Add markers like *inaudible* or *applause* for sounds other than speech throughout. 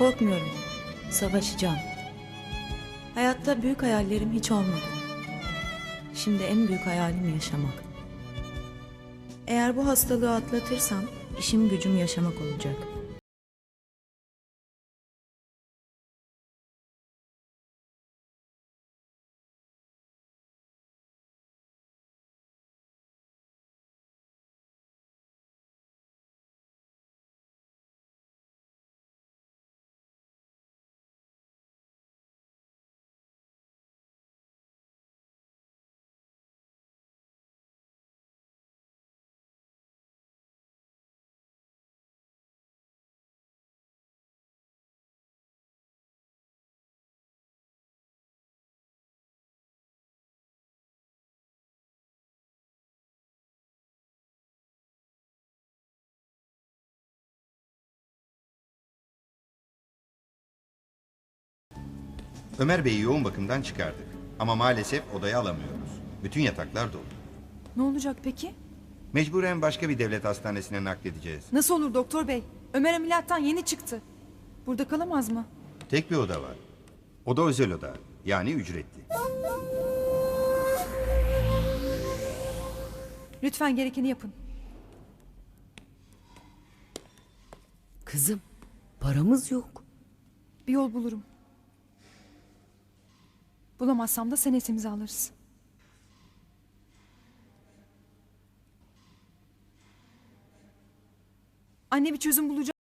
Korkmuyorum. Savaşacağım. Hayatta büyük hayallerim hiç olmadı. Şimdi en büyük hayalim yaşamak. Eğer bu hastalığı atlatırsam işim gücüm yaşamak olacak. Ömer Bey'i yoğun bakımdan çıkardık. Ama maalesef odaya alamıyoruz. Bütün yataklar dolu. Ne olacak peki? Mecburen başka bir devlet hastanesine nakledeceğiz. Nasıl olur doktor bey? Ömer ameliyattan yeni çıktı. Burada kalamaz mı? Tek bir oda var. O da özel oda. Yani ücretli. Lütfen gerekeni yapın. Kızım, paramız yok. Bir yol bulurum. Bulamazsam da senesimizi alırız. Anne bir çözüm bulacak.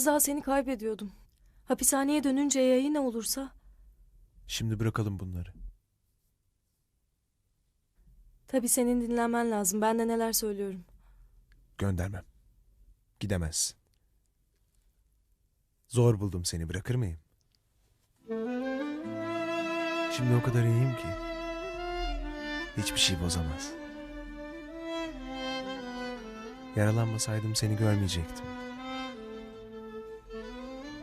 Az daha seni kaybediyordum. Hapishaneye dönünce ya yine olursa? Şimdi bırakalım bunları. Tabii senin dinlenmen lazım. Ben de neler söylüyorum. Göndermem. Gidemezsin. Zor buldum seni bırakır mıyım? Şimdi o kadar iyiyim ki. Hiçbir şey bozamaz. Yaralanmasaydım seni görmeyecektim.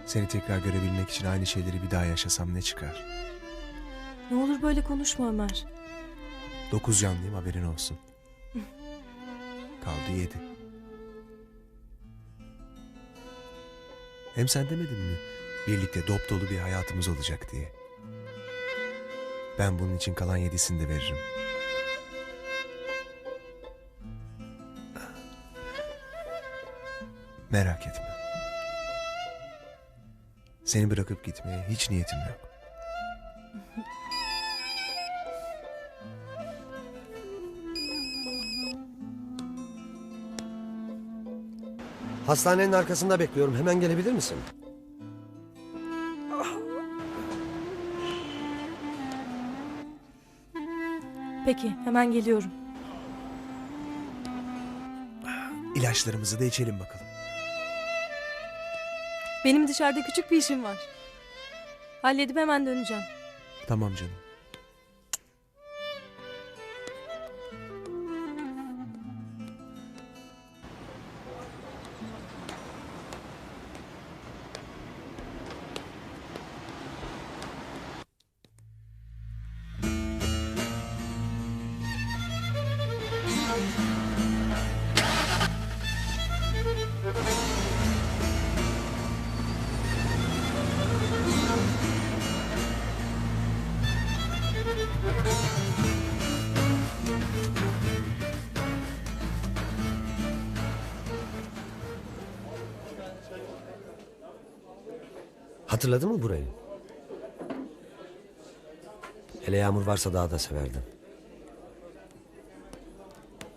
Seni tekrar görebilmek için aynı şeyleri bir daha yaşasam ne çıkar? Ne olur böyle konuşma Ömer. Dokuz canlıyım haberin olsun. *laughs* Kaldı yedi. Hem sen demedin mi? Birlikte dop dolu bir hayatımız olacak diye. Ben bunun için kalan yedisini de veririm. Merak etme. Seni bırakıp gitmeye hiç niyetim yok. Hastanenin arkasında bekliyorum. Hemen gelebilir misin? Peki hemen geliyorum. İlaçlarımızı da içelim bakalım. Benim dışarıda küçük bir işim var. Halledip hemen döneceğim. Tamam canım. Hatırladın mı burayı? Hele yağmur varsa daha da severdin.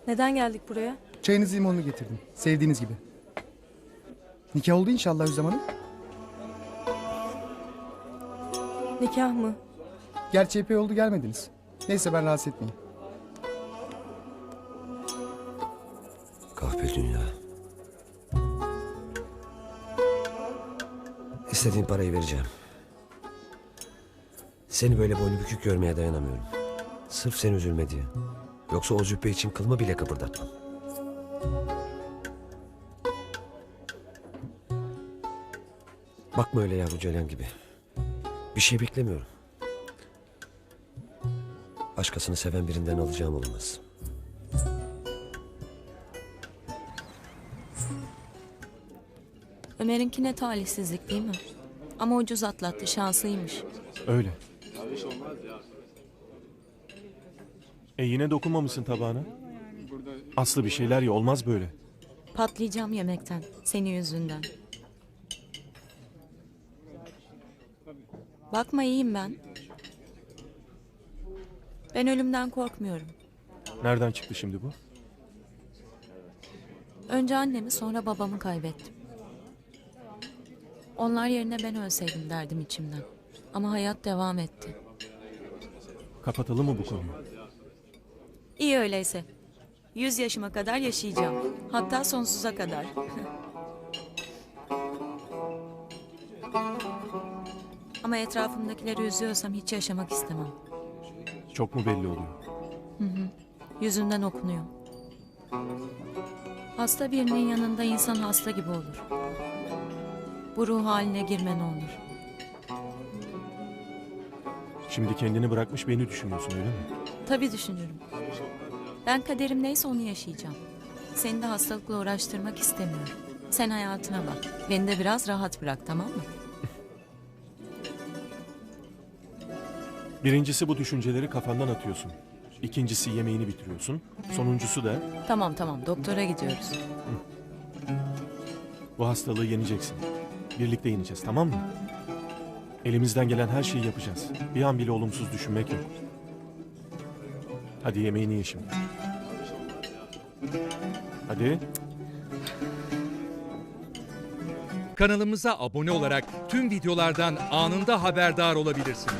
Neden geldik buraya? Çayınızı limonlu getirdim. Sevdiğiniz gibi. Nikah oldu inşallah Özlem Hanım. Nikah mı? Gerçi epey oldu gelmediniz. Neyse ben rahatsız etmeyeyim. Kahpe dünya. İstediğin parayı vereceğim. Seni böyle boynu bükük görmeye dayanamıyorum. Sırf sen üzülme diye. Yoksa o züppe için kılımı bile kıpırdatmam. Bakma öyle yavru ceylan gibi. Bir şey beklemiyorum. Başkasını seven birinden alacağım olmaz. Ömer'inki ne talihsizlik değil mi? Ama ucuz atlattı şanslıymış. Öyle. E yine dokunmamışsın tabağına. Aslı bir şeyler ya olmaz böyle. Patlayacağım yemekten. Senin yüzünden. Bakma iyiyim ben. Ben ölümden korkmuyorum. Nereden çıktı şimdi bu? Önce annemi sonra babamı kaybettim. Onlar yerine ben ölseydim derdim içimden. Ama hayat devam etti. Kapatalım mı bu konuyu? İyi öyleyse. Yüz yaşıma kadar yaşayacağım. Hatta sonsuza kadar. *laughs* Ama etrafımdakileri üzüyorsam hiç yaşamak istemem. Çok mu belli oluyor? Yüzünden okunuyor. Hasta birinin yanında insan hasta gibi olur. Bu ruh haline girme ne olur. Şimdi kendini bırakmış beni düşünüyorsun öyle mi? Tabii düşünürüm. Ben kaderim neyse onu yaşayacağım. Seni de hastalıkla uğraştırmak istemiyorum. Sen hayatına bak. Beni de biraz rahat bırak tamam mı? *laughs* Birincisi bu düşünceleri kafandan atıyorsun. İkincisi yemeğini bitiriyorsun. Sonuncusu da Tamam tamam doktora gidiyoruz. bu hastalığı yeneceksin. Birlikte yeneceğiz tamam mı? Elimizden gelen her şeyi yapacağız. Bir an bile olumsuz düşünmek yok. Hadi yemeğini ye şimdi. Hadi. Kanalımıza abone olarak tüm videolardan anında haberdar olabilirsiniz.